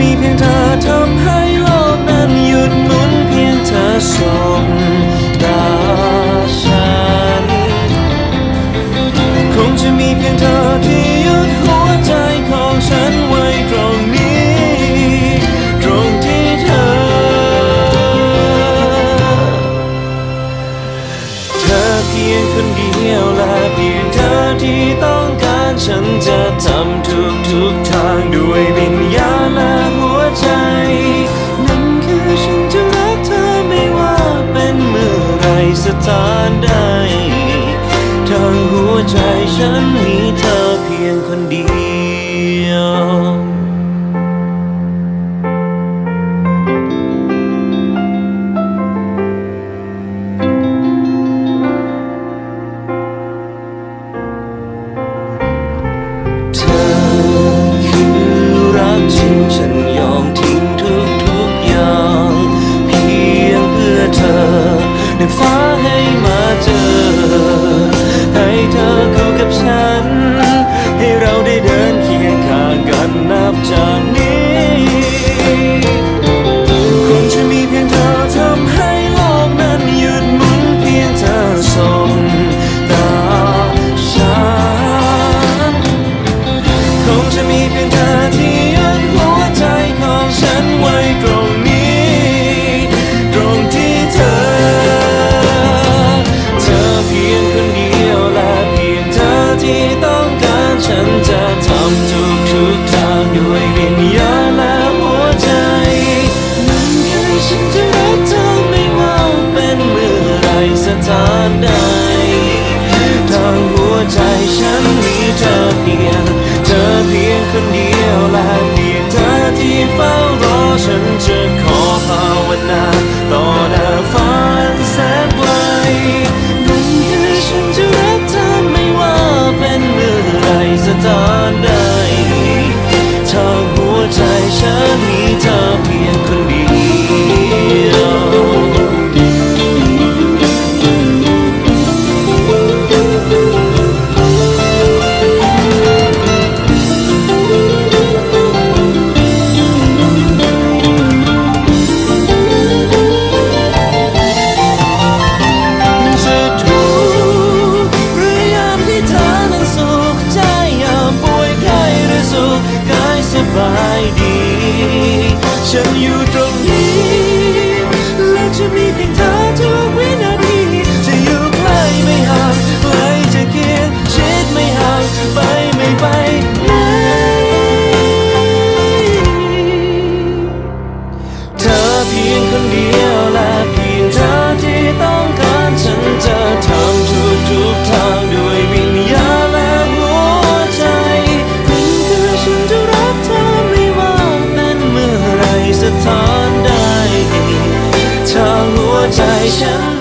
มีเพียงเธอทำ สถานใดทั้งหัวใจฉันมีเธอเพียงคนเดียวเธอคือรัก งจะมีเพียงเธอที่ยึดหัวใจของฉันไว้ตรงนี้ ตรงที่เธอ เธอเพียงคนเดียวและเพียงเธอที่ต้องการฉันจะทำทุกทุกทางด้วยวิญญาณและหัวใจนั่นคือฉันจะรักเธอไม่ว่าเป็นเมื่อไรสถานใดทางหัวใจฉันมีเธอเพียง ฉันมีเธอเพียงคนเดียวจะทุกข์หรือยามที่เธอนั้นสุขใจยามป่วยไข้หรือสุขกายสบายดี ฉันอยู่ตรงนี้ และจะมีเพียงเธอทุกวินาที จะอยู่ใกล้ไม่ห่างไกลจะเคียงชิดไม่ห่างไปไม่ไปไหนเธอเพียงคนเดียว เมื่